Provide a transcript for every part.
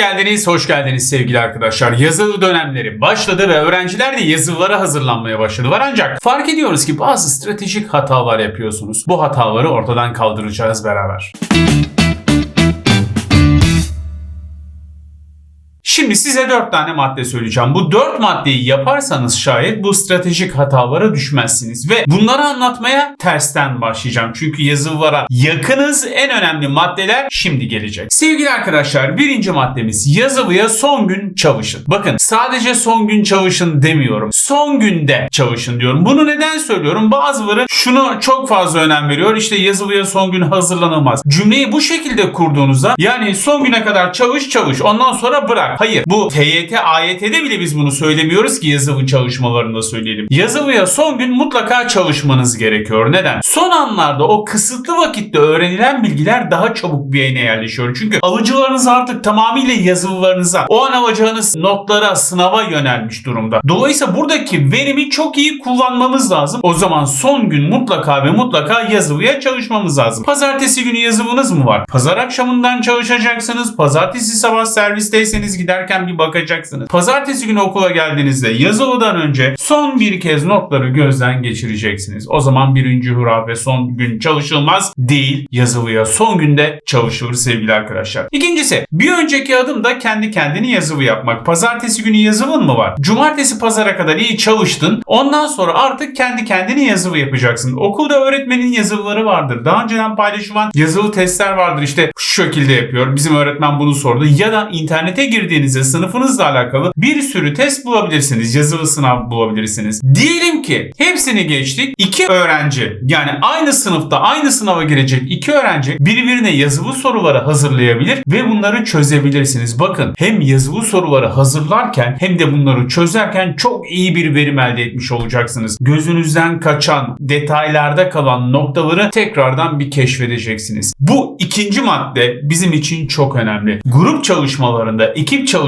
geldiniz, hoş geldiniz sevgili arkadaşlar. Yazılı dönemleri başladı ve öğrenciler de yazılılara hazırlanmaya başladılar. Ancak fark ediyoruz ki bazı stratejik hatalar yapıyorsunuz. Bu hataları ortadan kaldıracağız beraber. Şimdi size 4 tane madde söyleyeceğim. Bu 4 maddeyi yaparsanız şayet bu stratejik hatalara düşmezsiniz. Ve bunları anlatmaya tersten başlayacağım. Çünkü yazılara yakınız en önemli maddeler şimdi gelecek. Sevgili arkadaşlar birinci maddemiz yazılıya son gün çalışın. Bakın sadece son gün çalışın demiyorum. Son günde çalışın diyorum. Bunu neden söylüyorum? Bazıları şunu çok fazla önem veriyor. İşte yazılıya son gün hazırlanılmaz. Cümleyi bu şekilde kurduğunuzda yani son güne kadar çalış çalış ondan sonra bırak. Hayır bu TYT, AYT'de bile biz bunu söylemiyoruz ki yazılı çalışmalarında söyleyelim. Yazılıya son gün mutlaka çalışmanız gerekiyor. Neden? Son anlarda o kısıtlı vakitte öğrenilen bilgiler daha çabuk beyne yerleşiyor. Çünkü alıcılarınız artık tamamıyla yazılılarınıza, o an alacağınız notlara, sınava yönelmiş durumda. Dolayısıyla buradaki verimi çok iyi kullanmamız lazım. O zaman son gün mutlaka ve mutlaka yazılıya çalışmamız lazım. Pazartesi günü yazılınız mı var? Pazar akşamından çalışacaksınız. Pazartesi sabah servisteyseniz giderken bir bakacaksınız. Pazartesi günü okula geldiğinizde yazılıdan önce son bir kez notları gözden geçireceksiniz. O zaman birinci hurafe son gün çalışılmaz değil. Yazılıya son günde çalışılır sevgili arkadaşlar. İkincisi bir önceki adım da kendi kendini yazılı yapmak. Pazartesi günü yazılın mı var? Cumartesi pazara kadar iyi çalıştın. Ondan sonra artık kendi kendini yazılı yapacaksın. Okulda öğretmenin yazılıları vardır. Daha önceden paylaşılan yazılı testler vardır. İşte şu şekilde yapıyor. Bizim öğretmen bunu sordu. Ya da internete girdiğinizde sınıfınızla alakalı bir sürü test bulabilirsiniz. Yazılı sınav bulabilirsiniz. Diyelim ki hepsini geçtik. İki öğrenci yani aynı sınıfta aynı sınava girecek iki öğrenci birbirine yazılı soruları hazırlayabilir ve bunları çözebilirsiniz. Bakın hem yazılı soruları hazırlarken hem de bunları çözerken çok iyi bir verim elde etmiş olacaksınız. Gözünüzden kaçan, detaylarda kalan noktaları tekrardan bir keşfedeceksiniz. Bu ikinci madde bizim için çok önemli. Grup çalışmalarında, ekip çalışmalarında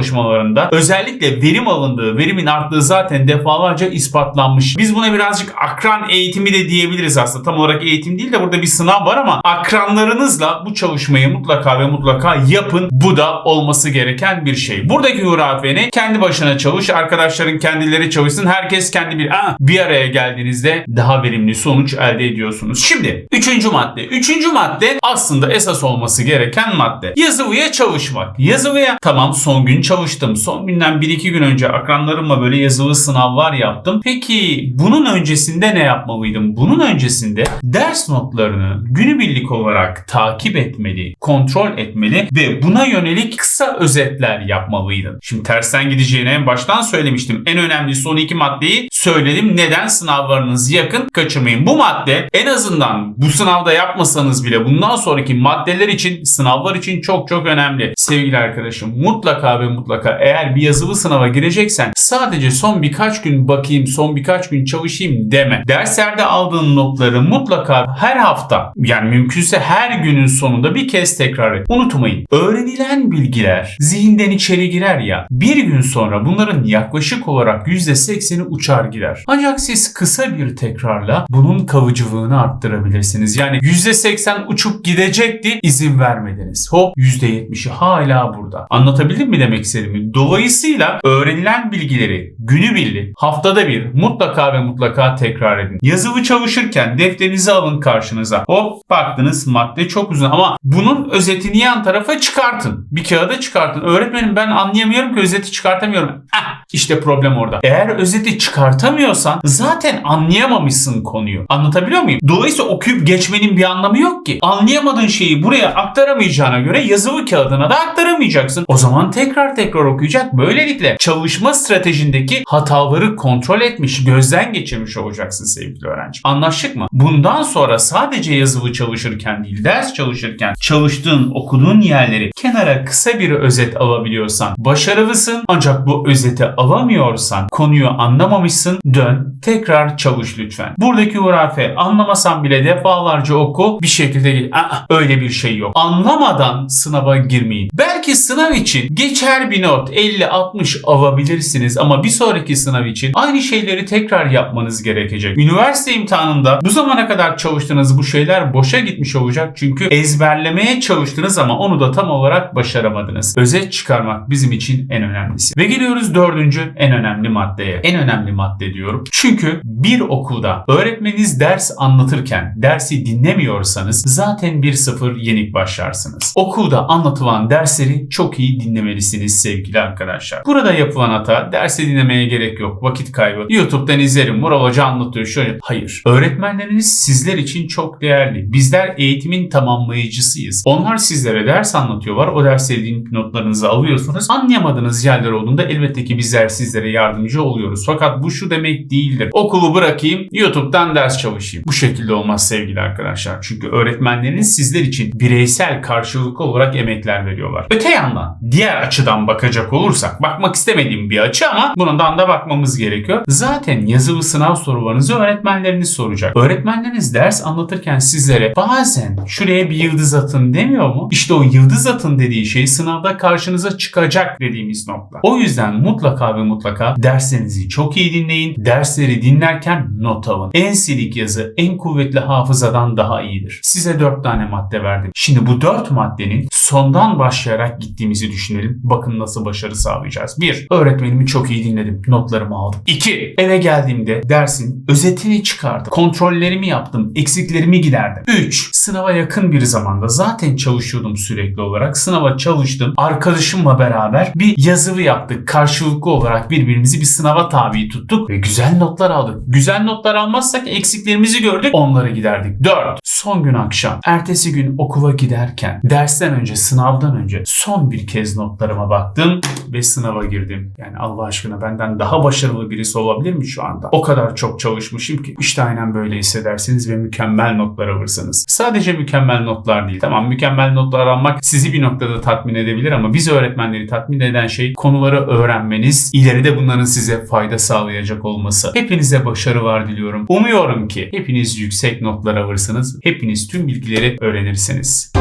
özellikle verim alındığı, verimin arttığı zaten defalarca ispatlanmış. Biz buna birazcık akran eğitimi de diyebiliriz aslında. Tam olarak eğitim değil de burada bir sınav var ama akranlarınızla bu çalışmayı mutlaka ve mutlaka yapın. Bu da olması gereken bir şey. Buradaki hurafeni kendi başına çalış, arkadaşların kendileri çalışsın. Herkes kendi bir Aa, bir araya geldiğinizde daha verimli sonuç elde ediyorsunuz. Şimdi üçüncü madde. Üçüncü madde aslında esas olması gereken madde. Yazılıya çalışmak. Yazılıya tamam son gün çalıştım. Son günden bir iki gün önce akranlarımla böyle yazılı sınavlar yaptım. Peki bunun öncesinde ne yapmalıydım? Bunun öncesinde ders notlarını günübirlik olarak takip etmeli, kontrol etmeli ve buna yönelik kısa özetler yapmalıydın. Şimdi tersten gideceğini en baştan söylemiştim. En önemli son iki maddeyi söyledim. Neden sınavlarınız yakın? Kaçırmayın. Bu madde en azından bu sınavda yapmasanız bile bundan sonraki maddeler için, sınavlar için çok çok önemli. Sevgili arkadaşım mutlaka ve mutlaka eğer bir yazılı sınava gireceksen sadece son birkaç gün bakayım, son birkaç gün çalışayım deme. Derslerde aldığın notları mutlaka her hafta yani mümkünse her günün sonunda bir kez tekrar et. Unutmayın. Öğrenilen bilgiler zihinden içeri girer ya. Bir gün sonra bunların yaklaşık olarak %80'i uçar gider. Ancak siz kısa bir tekrarla bunun kalıcılığını arttırabilirsiniz. Yani %80 uçup gidecekti izin vermediniz. Hop %70'i hala burada. Anlatabildim mi demek istediğimi? Dolayısıyla öğrenilen bilgileri günübirlik, haftada bir mutlaka ve mutlaka tekrar edin. Yazılı çalışırken defterinizi alın karşınıza. Hop baktınız madde çok uzun ama bunun özetini yan tarafa çıkartın. Bir kağıda çıkartın. Öğretmenim ben anlayamıyorum ki özeti çıkartamıyorum. Heh, işte problem orada. Eğer özeti çıkartamıyorsan zaten anlayamamışsın konuyu. Anlatabiliyor muyum? Dolayısıyla okuyup geçmenin bir anlamı yok ki. Anlayamadığın şeyi buraya aktaramayacağına göre yazılı kağıdına da aktaramayacaksın. O zaman tekrar tekrar okuyacak. Böylelikle çalışma stratejindeki hataları kontrol etmiş, gözden geçirmiş olacaksın sevgili öğrenci. Anlaştık mı? Bundan sonra sadece yazılı çalışırken değil, ders çalışırken çalıştığın, okuduğun yerleri kenara kısa bir özet alabiliyorsan başarılısın. Ancak bu özeti alamıyorsan, konuyu anlamamışsın, dön, tekrar çalış lütfen. Buradaki hurafe anlamasan bile defalarca oku, bir şekilde gel. Öyle bir şey yok. Anlamadan sınava girmeyin. Belki sınav için geçer güzel bir not 50-60 alabilirsiniz ama bir sonraki sınav için aynı şeyleri tekrar yapmanız gerekecek. Üniversite imtihanında bu zamana kadar çalıştığınız bu şeyler boşa gitmiş olacak çünkü ezberlemeye çalıştınız ama onu da tam olarak başaramadınız. Özet çıkarmak bizim için en önemlisi. Ve geliyoruz dördüncü en önemli maddeye. En önemli madde diyorum. Çünkü bir okulda öğretmeniniz ders anlatırken dersi dinlemiyorsanız zaten 1-0 yenik başlarsınız. Okulda anlatılan dersleri çok iyi dinlemelisiniz sevgili arkadaşlar. Burada yapılan hata dersi dinlemeye gerek yok. Vakit kaybı. YouTube'dan izlerim. Mural Hoca anlatıyor şöyle. Hayır. Öğretmenleriniz sizler için çok değerli. Bizler eğitimin tamamlayıcısıyız. Onlar sizlere ders anlatıyorlar. O dersleri dinleyip notlarınızı alıyorsunuz. Anlayamadığınız yerler olduğunda elbette ki bizler sizlere yardımcı oluyoruz. Fakat bu şu demek değildir. Okulu bırakayım, YouTube'dan ders çalışayım. Bu şekilde olmaz sevgili arkadaşlar. Çünkü öğretmenleriniz sizler için bireysel karşılıklı olarak emekler veriyorlar. Öte yandan diğer açıdan bakacak olursak, bakmak istemediğim bir açı ama bundan da bakmamız gerekiyor. Zaten yazılı sınav sorularınızı öğretmenleriniz soracak. Öğretmenleriniz ders anlatırken sizlere bazen şuraya bir yıldız atın demiyor mu? İşte o yıldız atın dediği şey sınavda karşınıza çıkacak dediğimiz nokta. O yüzden mutlaka ve mutlaka derslerinizi çok iyi dinleyin. Dersleri dinlerken not alın. En silik yazı en kuvvetli hafızadan daha iyidir. Size dört tane madde verdim. Şimdi bu dört maddenin sondan başlayarak gittiğimizi düşünelim. Bakın nasıl başarı sağlayacağız. 1. Öğretmenimi çok iyi dinledim. Notlarımı aldım. 2. Eve geldiğimde dersin özetini çıkardım. Kontrollerimi yaptım. Eksiklerimi giderdim. 3. Sınava yakın bir zamanda zaten çalışıyordum sürekli olarak. Sınava çalıştım. Arkadaşımla beraber bir yazılı yaptık. Karşılıklı olarak birbirimizi bir sınava tabi tuttuk ve güzel notlar aldık. Güzel notlar almazsak eksiklerimizi gördük. Onları giderdik. 4. Son gün akşam. Ertesi gün okula giderken dersten önce sınavdan önce son bir kez notlarıma baktım ve sınava girdim. Yani Allah aşkına benden daha başarılı birisi olabilir mi şu anda? O kadar çok çalışmışım ki. İşte aynen böyle hissedersiniz ve mükemmel notlar alırsınız. Sadece mükemmel notlar değil. Tamam mükemmel notlar almak sizi bir noktada tatmin edebilir ama biz öğretmenleri tatmin eden şey konuları öğrenmeniz, ileride bunların size fayda sağlayacak olması. Hepinize başarılar diliyorum. Umuyorum ki hepiniz yüksek notlar alırsınız. Hepiniz tüm bilgileri öğrenirsiniz.